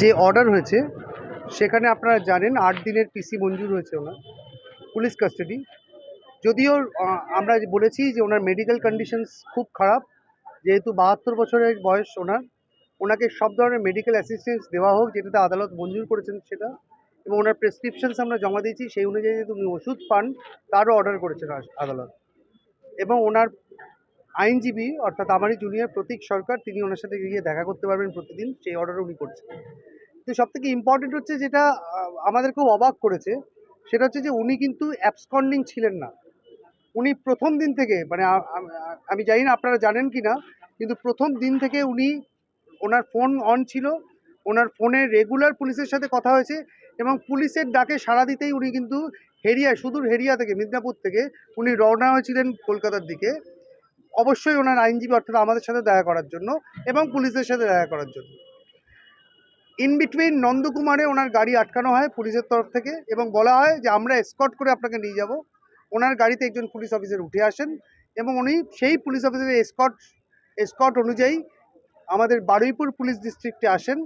যে অর্ডার হয়েছে, সেখানে আপনারা জানেন আট দিনের পিসি মঞ্জুর হয়েছে ওনার, পুলিশ কাস্টাডি যদিও আমরা বলেছি যে ওনার মেডিকেল কন্ডিশনস খুব খারাপ, যেহেতু বাহাত্তর বছরের বয়স ওনার, ওনাকে সব ধরনের মেডিকেল অ্যাসিস্ট্যান্স দেওয়া হোক, যেটাতে আদালত মঞ্জুর করেছেন সেটা, এবং ওনার প্রেসক্রিপশনস আমরা জমা দিয়েছি, সেই অনুযায়ী যদি উনি ওষুধ পান, তারও অর্ডার করেছেন আদালত। এবং ওনার আইনজীবী অর্থাৎ আমারই জুনিয়র প্রতীক সরকার, তিনি ওনার সাথে গিয়ে দেখা করতে পারবেন প্রতিদিন সেই অর্ডার উনি করছেন। তো সব থেকে ইম্পর্টেন্ট হচ্ছে যেটা আমাদের খুব অবাক করেছে, সেটা হচ্ছে যে উনি কিন্তু অ্যাবসকন্ডিং ছিলেন না। উনি প্রথম দিন থেকে মানে আমি জানি না আপনারা জানেন কি না কিন্তু প্রথম দিন থেকে উনি ওনার ফোন অন ছিল, ওনার ফোনে রেগুলার পুলিশের সাথে কথা হয়েছে এবং পুলিশের ডাকে সাড়া দিতেই উনি কিন্তু হেরিয়া সুদূর হেরিয়া থেকে, মিদনাপুর থেকে উনি রওনা হয়েছিলেন কলকাতার দিকে। অবশ্যই ওনার আইনজীবী অর্থাৎ আমাদের সাথে দেখা করার জন্য এবং পুলিশের সাথে দেখা করার জন্য। ইন বিটুইন নন্দকুমারে ওনার গাড়ি আটকানো হয় পুলিশের তরফ থেকে এবং বলা হয় যে আমরা এসকর্ট করে আপনাকে নিয়ে যাব। ওনার গাড়িতে একজন পুলিশ অফিসার উঠে আসেন এবং উনি সেই পুলিশ অফিসারের এসকর্ট এসকর্ট অনুযায়ী আমাদের বারুইপুর পুলিশ ডিস্ট্রিক্টে আসেন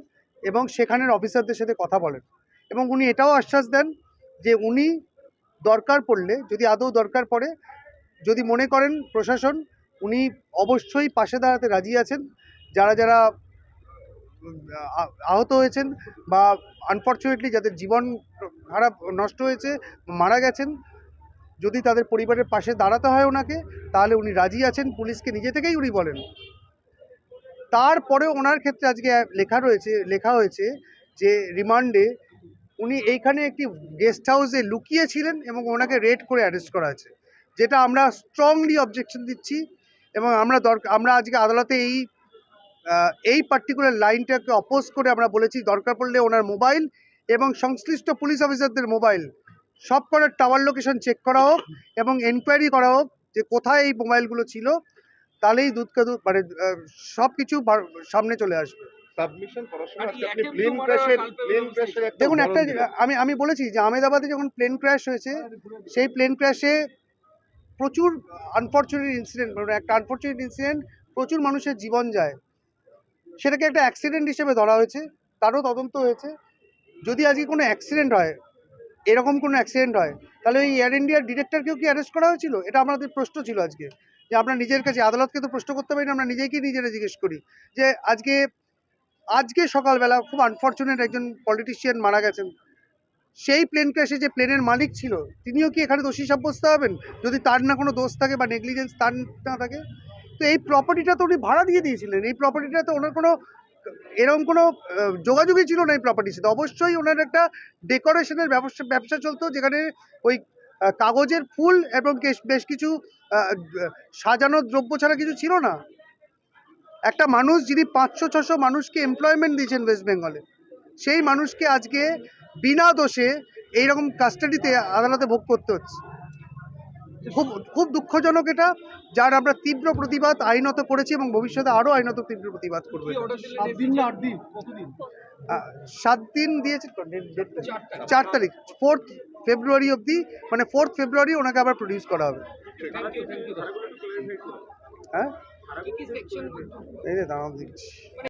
এবং সেখানের অফিসারদের সাথে কথা বলেন এবং উনি এটাও আশ্বাস দেন যে উনি দরকার পড়লে, যদি আদৌ দরকার পড়ে, যদি মনে করেন প্রশাসন উনি অবশ্যই পাশে দাঁড়াতে রাজি আছেন। যারা যারা আহত হয়েছেন বা আনফর্চুনেটলি যাদের জীবন খারাপ, নষ্ট হয়েছে, মারা গেছেন, যদি তাদের পরিবারের পাশে দাঁড়াতে হয় ওনাকে, তাহলে উনি রাজি আছেন। পুলিশকে নিজে থেকেই উনি বলেন। তারপরে ওনার ক্ষেত্রে আজকে লেখা রয়েছে, লেখা হয়েছে যে রিমান্ডে উনি এইখানে একটি গেস্ট হাউসে লুকিয়েছিলেন এবং ওনাকে রেড করে অ্যারেস্ট করা আছে যেটা আমরা স্ট্রংলি অবজেকশন দিচ্ছি। এবং আমরা দরকার আমরা আজকে আদালতে এই এই পার্টিকুলার লাইনটাকে অপোজ করে আমরা বলেছি দরকার পড়লে ওনার মোবাইল এবং সংশ্লিষ্ট পুলিশ অফিসারদের মোবাইল সব কটার টাওয়ার লোকেশন চেক করা হোক এবং এনকোয়ারি করা হোক যে কোথায় এই মোবাইলগুলো ছিল তাহলেই দুধ কা দুধ মানে সব কিছু সামনে চলে আসবে। করার দেখুন একটা আমি আমি বলেছি যে আহমেদাবাদে যখন প্লেন ক্র্যাশ হয়েছে সেই প্লেন ক্র্যাশে প্রচুর আনফর্চুনেট ইনসিডেন্ট মানে একটা আনফর্চুনেট ইনসিডেন্ট প্রচুর মানুষের জীবন যায়। সেটাকে একটা অ্যাক্সিডেন্ট হিসেবে ধরা হয়েছে, তারও তদন্ত হয়েছে। যদি আজকে কোনো অ্যাক্সিডেন্ট হয়, এরকম কোনো অ্যাক্সিডেন্ট হয়, তাহলে ওই এয়ার ইন্ডিয়ার ডিরেক্টরকেও কি অ্যারেস্ট করা হয়েছিল? এটা আমাদের প্রশ্ন ছিল আজকে। যে আমরা নিজের কাছে, আদালতকে তো প্রশ্ন করতে পারি না, আমরা নিজেকেই নিজেরা জিজ্ঞেস করি? যে আজকে আজকে সকালবেলা খুব আনফর্চুনেট একজন পলিটিশিয়ান মারা গেছেন। সেই প্লেন ক্র্যাশে যে প্লেনের মালিক ছিল, তিনিও কি এখানে দোষী সাব্যস্ত হবেন? যদি তার না কোনো দোষ থাকে বা নেগলিজেন্স তার না থাকে? তো এই প্রপার্টিটা তো উনি ভাড়া দিয়ে দিয়েছিলেন। এই প্রপার্টিটা তো ওনার কোনো, এরকম কোনো যোগাযোগই ছিল না এই প্রপার্টির সাথে। অবশ্যই ওনার একটা ডেকোরেশনের ব্যবসা ব্যবসা চলতো যেখানে ওই কাগজের ফুল এবং বেশ- কিছু সাজানো দ্রব্য ছাড়া কিছু ছিল না। একটা মানুষ যিনি পাঁচশো, ছশো মানুষকে এমপ্লয়মেন্ট দিয়েছেন ওয়েস্ট বেঙ্গলে সেই মানুষকে আজকে বিনা দোষে এইরকম কাস্টাডিতে আদালতে ভোগ করতে হচ্ছে। খুব খুব দুঃখজনক এটা যার আমরা তীব্র প্রতিবাদ আইনত করেছি এবং ভবিষ্যতে আরও আইনত তীব্র প্রতিবাদ করব সাত দিন দিয়েছে। চার তারিখ। ফোর্থ ফেব্রুয়ারি অবধি মানে ফোর্থ ফেব্রুয়ারি ওনাকে আবার প্রডিউস করা হবে. হ্যাঁ? এই যে দাঁড়াও দিচ্ছি